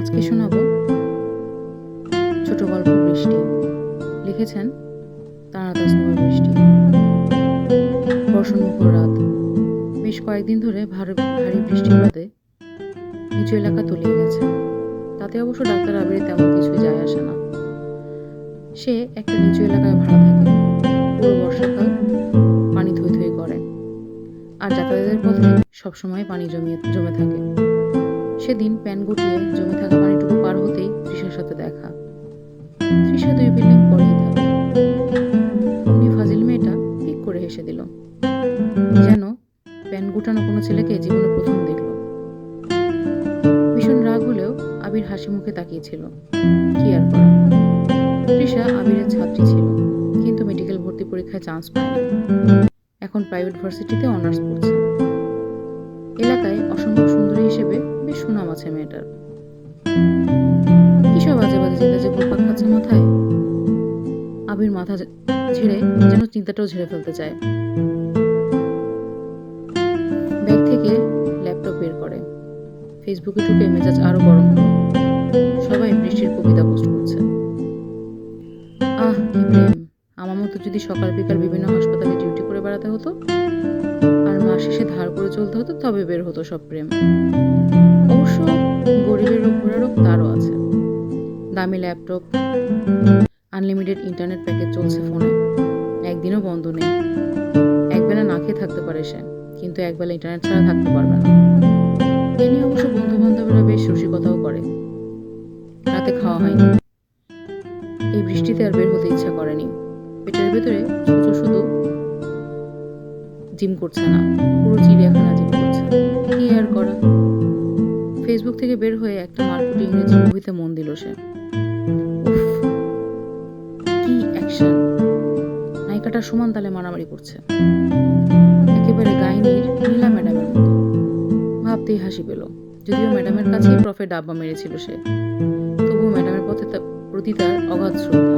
আজকে শোনাব ছোট গল্প বৃষ্টি। লিখেছেন তারা তাসনুর বৃষ্টি। বর্ষণমুখর রাত। বেশ কয়েকদিন ধরে ভারী ভারী বৃষ্টিপাতে নিচু এলাকা তলিয়ে গেছে। তাতে অবশ্য ডাক্তার আবিরে তেমন কিছু যায় আসে না। সে একটা নিচু এলাকায় ভাড়া থাকে। পুরো বর্ষাকাল পানি থই থই করে। আর যাতায়াতের পথে সবসময় পানি জমিয়ে, জমে থাকে। সেদিন প্যান গুটিয়ে জমে থাকা পানিটুকু পার হতেই তৃষার সাথে দেখা। তৃষা দুই বিল্ডিং পরেই থাকে। অমনি ফাজিল মেয়েটা ঠিক করে হেসে দিল। যেন প্যান গুটানো কোনো ছেলেকে জীবনে প্রথম দেখল। ভীষণ রাগ হলেও আবির হাসি মুখে তাকিয়েছিল। কি আর করা? তৃষা আবিরের ছাত্রী ছিল, কিন্তু মেডিকেল ভর্তি পরীক্ষায় চান্স পায়নি। এখন প্রাইভেট ভার্সিটিতে অনার্স পড়ছে। এলাকায় অসম্ভব সুন্দরী হিসেবে বেশ সুনাম আছে মেয়েটার। কিসব বাজে বাজে চিন্তা যে ঘুরপাক খাচ্ছে মাথায়। আবির মাথা ছেড়ে যেন চিন্তাটাও ঝেড়ে ফেলতে চায়। ব্যাগ থেকে ল্যাপটপ বের করে। ফেসবুকে ঢুকে মেজাজ আরও গরম হলো। সবাই বৃষ্টির কবিতা পোস্ট করছে। আহ আমার মতো যদি সকাল বিকাল বিভিন্ন হাসপাতালে ডিউটি করে বেড়াতে হতো শেষে ধার করে চলতে হতো, তবে বের হতো সব প্রেম। অবশ্য গরিবের রোগ ঘোড়া রোগ তারও আছে। দামি ল্যাপটপ, আনলিমিটেড ইন্টারনেট প্যাকেজ চলছে ফোনে। একদিনও বন্ধ নেই। একবেলা না খেয়ে থাকতে পারে সে, কিন্তু একবেলা ইন্টারনেট ছাড়া থাকতে পারবে না। এ নিয়ে অবশ্য বন্ধু বান্ধবরা বেশ রসিকতাও করে। রাতে খাওয়া হয়নি। এই বৃষ্টিতে আর বের হতে ইচ্ছা করেনি। পেটের ভেতরে ছোট শুধু জিম করছে না, পুরো চিড়িয়াখানা জিম করছে। কি আর করা? ফেসবুক থেকে বের হয়ে একটা মারকুটি ইংরেজি মুভিতে মন দিল সে। কি অ্যাকশন নায়িকাটা সমান তালে মারামারি করছে। একেবারে গাইনির নীলা ম্যাডামের মতো। ভাবতেই হাসি পেল। যদিও ম্যাডামের কাছেই প্রফে ডাব্বা মেরেছিল সে, তবুও ম্যাডামের পথে প্রতি তার অগাধ শ্রদ্ধা।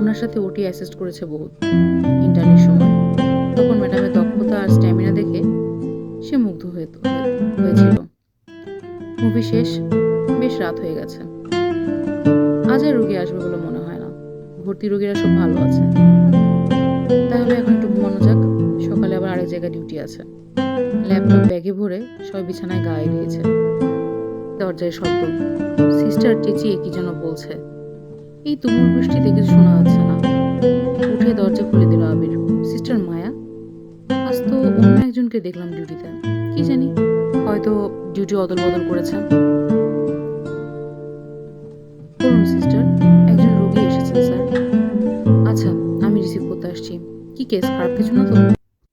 ওনার সাথে ওটি অ্যাসিস্ট করেছে বহুত। ইন্টারনেট সময়। তখন ম্যাডামের দক্ষতা আর স্ট্যামিনা দেখে সে মুগ্ধ হয়ে হয়েছিল। মুভি শেষ, বেশ রাত হয়ে গেছে। আজ আর রোগী আসবে বলে মনে হয় না। ভর্তি রোগীরা সব ভালো আছে। তাহলে এখন একটু ঘুমানো যাক। সকালে আবার আরেক জায়গায় ডিউটি আছে। ল্যাপটপ ব্যাগে ভরে সবাই বিছানায় গায়ে দিয়েছে। দরজায় শব্দ। সিস্টার চেঁচিয়ে কি যেন বলছে। এই তুমুল বৃষ্টিতে কিছু শোনা যাচ্ছে না। একজনকে দেখলাম ডিউটিতে কি জানি? হয়তো ডিউটি অদল বদল করেছে সিস্টার একজন রোগী স্যার আচ্ছা আমি রিসিভ করতে আসছি। কি কেস খারাপ কিছু না তো?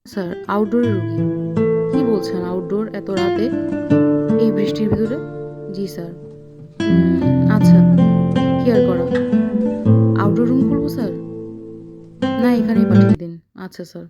স্যার আউটডোরের রোগী। কি বলছেন আউটডোর এত রাতে? এই বৃষ্টির ভিতরে? জি স্যার আচ্ছা কি আর করা। আউটডোর রুম করব স্যার না, এখানেই পাঠিয়ে দিন। আচ্ছা স্যার